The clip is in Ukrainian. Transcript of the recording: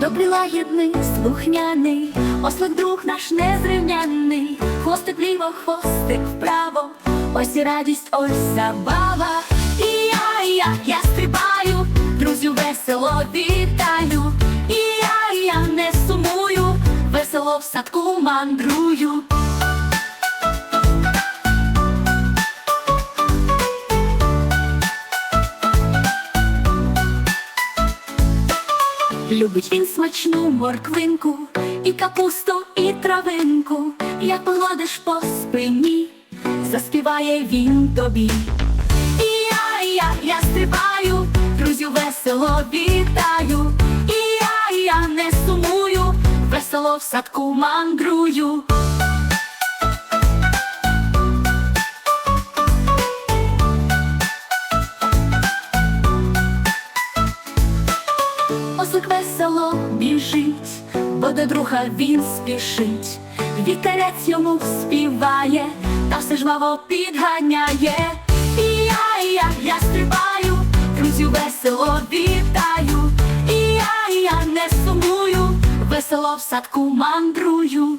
Добрий лагідний, слухняний, ослик друг наш незрівнянний, хвостик вліво, хвостик вправо, ось і радість, ось забава. І я, і я, я стрибаю, друзів весело вітаю. І я, і я не сумую, весело в садку мандрую. Любить він смачну морквинку, і капусту, і травинку, як погладиш по спині, заспіває він тобі. І я, я, я стрибаю, друзів весело вітаю. І я, і я не сумую, весело в садку мандрую. Ослик весело біжить, бо до друга він спішить, вітерець йому співає, та все жваво підганяє. І я, і я, я стрибаю, друзів весело вітаю. І я, і я не сумую, весело в садку мандрую.